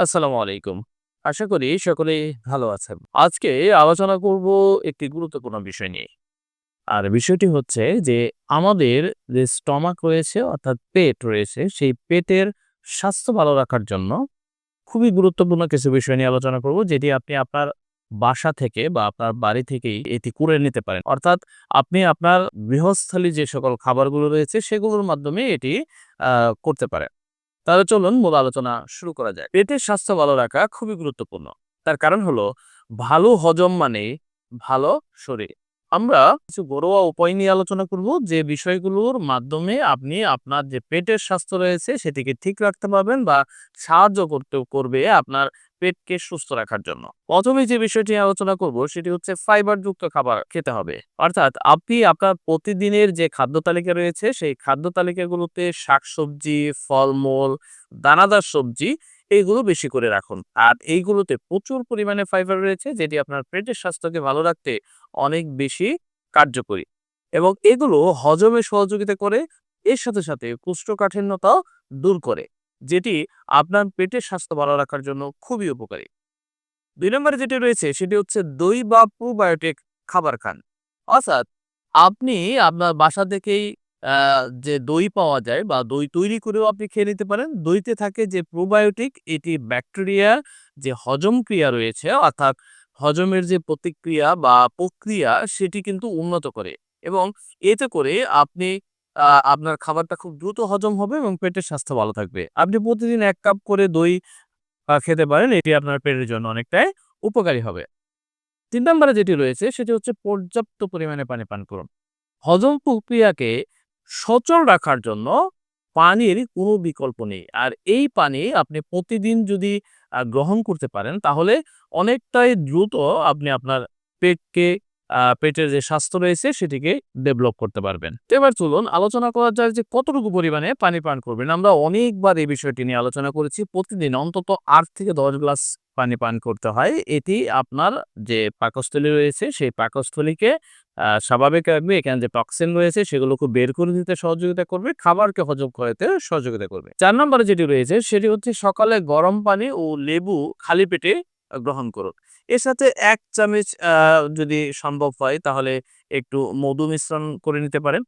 আসসালামু আলাইকুম। আশা করি সকলেই ভালো আছেন। আজকে আলোচনা করব একটি গুরুত্বপূর্ণ বিষয় নিয়ে। আর বিষয়টি হচ্ছে যে, আমাদের যে স্টমাক রয়েছে, অর্থাৎ পেট রয়েছে, সেই পেটের স্বাস্থ্য ভালো রাখার জন্য খুবই গুরুত্বপূর্ণ কিছু বিষয় নিয়ে আলোচনা করব, যেটি আপনি আপনার বাসা থেকে বা আপনার বাড়ি থেকেই এটি করে নিতে পারেন। অর্থাৎ আপনি আপনার গৃহস্থালী যে সকল খাবারগুলো রয়েছে, সেগুলোর মাধ্যমে এটি করতে পারেন। তাহলে চলুন মূল আলোচনা শুরু করা যায়। পেটের স্বাস্থ্য ভালো রাখা খুবই গুরুত্বপূর্ণ। তার কারণ হলো, ভালো হজম মানে ভালো শরীর। আমরা কিছু ঘরোয়া উপায় নিয়ে আলোচনা করব যে বিষয়গুলোর মাধ্যমে আপনি আপনার যে পেটের স্বাস্থ্য রয়েছে সেটিকে ঠিক রাখতে পারবেন বা সাহায্য করতে করবে আপনার পেটকে সুস্থ রাখার জন্য। প্রথমে যে বিষয়টি আলোচনা করব সেটি হচ্ছে ফাইবারযুক্ত খাবার খেতে হবে। অর্থাৎ আপনি আপনার প্রতিদিনের যে খাদ্য তালিকা রয়েছে সেই খাদ্য তালিকাগুলোতে শাকসবজি, ফলমূল, দানাদার সবজি এইগুলো বেশি করে রাখুন। আর এইগুলোতে প্রচুর পরিমাণে ফাইবার রয়েছে যেটি আপনার পেটের স্বাস্থ্যকে ভালো রাখতে অনেক বেশি কার্যকরী। এবং এগুলো হজমে সহযোগিতা করে এর সাথে, সাথে কোষ্ঠকাঠিন্যতাও দূর করে। যেটি আপনার পেটের স্বাস্থ্য ভালো রাখার জন্য খুবই উপকারী। দুই নম্বরে যেটি রয়েছে সেটি হচ্ছে দই বা প্রোবায়োটিক খাবার খান। অর্থাৎ আপনি আপনার বাসা থেকেই যে দই পাওয়া যায় বা দই তৈরি করেও আপনি খেয়ে নিতে পারেন। দইতে থাকে যে প্রোবায়োটিক, এটি ব্যাকটেরিয়া, যে হজম ক্রিয়া রয়েছে, অর্থাৎ হজমের যে প্রতিক্রিয়া বা প্রক্রিয়া, সেটি কিন্তু উন্নত করে এবং এতে করে আপনি আপনার খাবারটা খুব দ্রুত হজম হবে এবং পেটের স্বাস্থ্য ভালো থাকবে। আপনি প্রতিদিন এক কাপ করে দই খেতে পারেন। এটি আপনার পেটের জন্য অনেকটাই উপকারী হবে। ৩ নম্বরে যেটি রয়েছে, সেটি হচ্ছে পর্যাপ্ত পরিমাণে পানি পান করুন। হজম প্রক্রিয়াকে সচল রাখার জন্য পানির কোনো বিকল্প নেই। আর এই পানি আপনি প্রতিদিন যদি গ্রহণ করতে পারেন, তাহলে অনেকটাই দ্রুত আপনি আপনার পেটকে পেটের যে স্বাস্থ্য রয়েছে সেটিকে ডেভেলপ করতে পারবেন। তো এবার চলুন আলোচনা করা যাক যে কতটুকু পরিমাণে পানি পান করবেন। আমরা অনেকবার এই বিষয়টি নিয়ে আলোচনা করেছি। প্রতিদিন অন্তত আট থেকে ১০ গ্লাস পানি পান করতে হয়। এটি আপনার যে পাকস্থলী রয়েছে, সেই পাকস্থলীকে আ স্বাভাবিক রাখবে। এখানে যে টক্সিন রয়েছে সেগুলোকে বের করে দিতে সহযোগিতা করবে। খাবারকে হজম করাতে সহযোগিতা করবে। চার নম্বরে যেটি রয়েছে সেটি হচ্ছে সকালে গরম পানি ও লেবু খালি পেটে গ্রহণ করুন। এর সাথে এক চামচ যদি সম্ভব হয় তাহলে একটু মধু মিশ্রণ করে নিতে পারেন।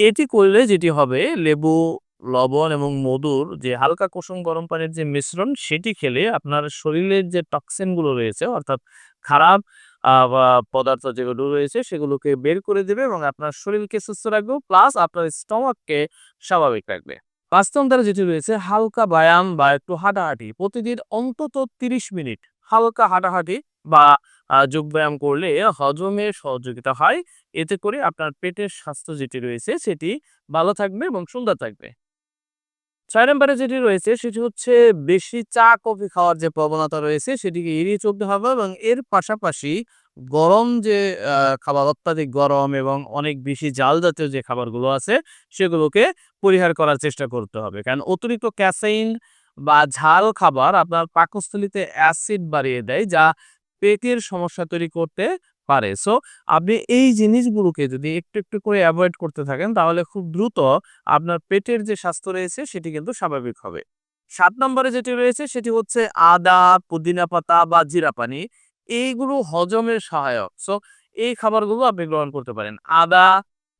এটি করলে যেটি হবে লেবু, লবণ এবং মধুর যে হালকা কুসুম গরম পানির যে মিশ্রণ সেটি খেলে আপনার শরীরের যে টক্সিনগুলো রয়েছে অর্থাৎ খারাপ পদার্থ যেগুলো রয়েছে সেগুলোকে বের করে দেবে এবং আপনার শরীরকে সুস্থ রাখবে প্লাস আপনার স্টমাককে স্বাভাবিক রাখবে। ৫ নম্বরে যেটি রয়েছে, হালকা ব্যায়াম বা একটু হাঁটাহাঁটি। প্রতিদিন অন্তত ৩০ মিনিট হালকা হাঁটাহাঁটি বা, আ যোগব্যায়াম করলে হজমে সহযোগিতা হয়। এতে করে আপনার পেটের স্বাস্থ্য যেটি রয়েছে সেটি ভালো থাকবে এবং সুন্দর থাকবে। ৬ নম্বরে যেটি রয়েছে সেটি হচ্ছে বেশি চা, কফি খাওয়ার যে প্রবণতা রয়েছে সেটিকে এড়িয়ে চলতে হবে এবং এর পাশাপাশি গরম যে খাবার অত্যাধিক গরম এবং অনেক বেশি জাল জাতীয় যে খাবারগুলো আছে সেগুলোকে পরিহার করার চেষ্টা করতে হবে। কারণ অতিরিক্ত ক্যাফেইন বা ঝাল খাবার আপনার পাকস্থলীতে অ্যাসিড বাড়িয়ে দেয় যা পেটের সমস্যা তৈরি করতে পারে। সো আপনি এই জিনিসগুলোকে যদি একটু, একটু করে অ্যাভয়েড করতে থাকেন তাহলে খুব দ্রুত আপনার পেটের যে স্বাস্থ্য রয়েছে সেটি কিন্তু স্বাভাবিক হবে। সাত নম্বরে যেটি রয়েছে সেটি হচ্ছে আদা, পুদিনা পাতা বা জিরা পানি। এইগুলো হজমের সহায়ক। সো এই খাবারগুলো আপনি গ্রহণ করতে পারেন। আদা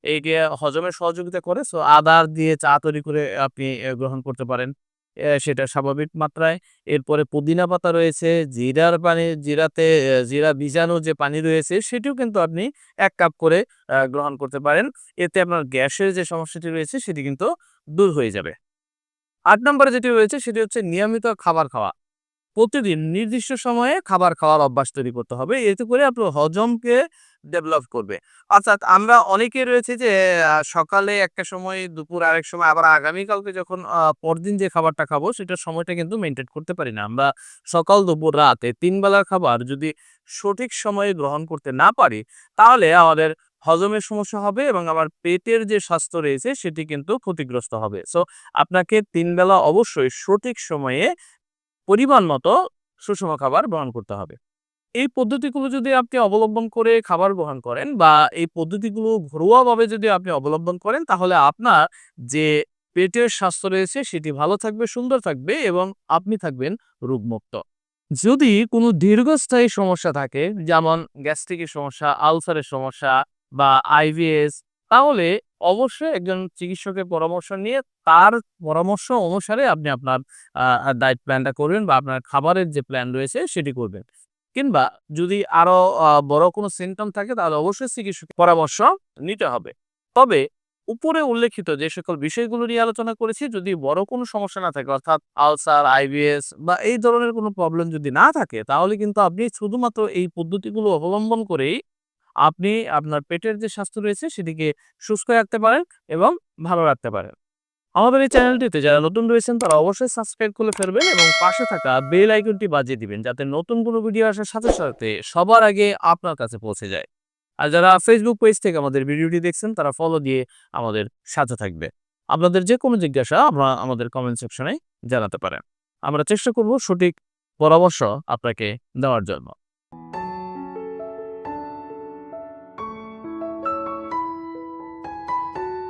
এটি হজমের সহযোগিতা করে। সো আদা দিয়ে চা তৈরি করে আপনি গ্রহণ করতে পারেন। সেটা স্বাভাবিক মাত্রায়। এরপরে পুদিনা পাতা রয়েছে, জিরার পানি জিরাতে জিরা ভিজানো যে পানি রয়েছে সেটিও কিন্তু আপনি এক কাপ করে গ্রহণ করতে পারেন। এতে আপনার গ্যাসের যে সমস্যাটি রয়েছে সেটি কিন্তু দূর হয়ে যাবে। আট নম্বরে যেটি রয়েছে সেটি হচ্ছে নিয়মিত খাবার খাওয়া। প্রতিদিন নির্দিষ্ট সময়ে খাবার খাওয়ার অভ্যাস তৈরি করতে হবে। এতে করে আপনার হজমকে ডেভেলপ করবে। অর্থাৎ আমরা অনেকেই রয়েছে যে সকালে একটা সময়, দুপুর আরেক সময় আবার আগামীকালকে যখন পরদিন যে খাবারটা খাব সেটার সময়টা কিন্তু মেনটেন করতে পারি না। আমরা সকাল, দুপুর, রাতে ৩ বেলার খাবার যদি সঠিক সময়ে গ্রহণ করতে না পারি তাহলে আমাদের হজমের সমস্যা হবে এবং আমার পেটের যে স্বাস্থ্য রয়েছে সেটি কিন্তু ক্ষতিগ্রস্ত হবে। সো আপনাকে ৩ বেলা অবশ্যই সঠিক সময়ে পরিমাণ মতো সুষম খাবার গ্রহণ করতে হবে। এই পদ্ধতিগুলো যদি আপনি অবলম্বন করে খাবার গ্রহণ করেন বা এই পদ্ধতিগুলো ঘরোয়াভাবে যদি আপনি অবলম্বন করেন, তাহলে আপনার যে পেটের স্বাস্থ্য রয়েছে সেটি ভালো থাকবে, সুন্দর থাকবে এবং আপনি থাকবেন রোগমুক্ত। যদি কোনো দীর্ঘস্থায়ী সমস্যা থাকে, যেমন গ্যাস্ট্রিকের সমস্যা, আলসারের সমস্যা বা আইবিএস তাহলে অবশ্যই একজন চিকিৎসকের পরামর্শ নিয়ে তার পরামর্শ অনুসারে আপনি আপনার ডায়েট প্ল্যানটা করবেন বা আপনার খাবারের যে প্ল্যান রয়েছে সেটি করবেন। কিংবা যদি আরও বড় কোনো সিমটম থাকে, তাহলে অবশ্যই চিকিৎসকের পরামর্শ নিতে হবে। তবে উপরে উল্লেখিত যে সকল বিষয়গুলো নিয়ে আলোচনা করেছি, যদি বড় কোনো সমস্যা না থাকে, অর্থাৎ আলসার আইবিএস বা এই ধরনের কোনো প্রবলেম যদি না থাকে, তাহলে কিন্তু আপনি শুধুমাত্র এই পদ্ধতিগুলো অবলম্বন করেই আপনি আপনার পেটের যে স্বাস্থ্য রয়েছে, সেটিকে সুস্থ রাখতে পারেন এবং ভালো রাখতে পারেন। আমাদের এই চ্যানেলটিতে যারা নতুন রয়েছেন, তারা অবশ্যই সাবস্ক্রাইব করে ফেলবেন এবং পাশে থাকা বেল আইকনটি বাজিয়ে দিবেন যাতে নতুন কোনো ভিডিও আসার সাথে সাথে সবার আগে আপনার কাছে পৌঁছে যায়। আর যারা ফেসবুক পেজ থেকে আমাদের ভিডিওটি দেখছেন, তারা ফলো দিয়ে আমাদের সাথে থাকবে। আপনাদের যে কোনো জিজ্ঞাসা আমরা আমাদের কমেন্ট সেকশনে জানাতে পারেন। আমরা চেষ্টা করব সঠিক পরামর্শ আপনাকে দেওয়ার জন্য।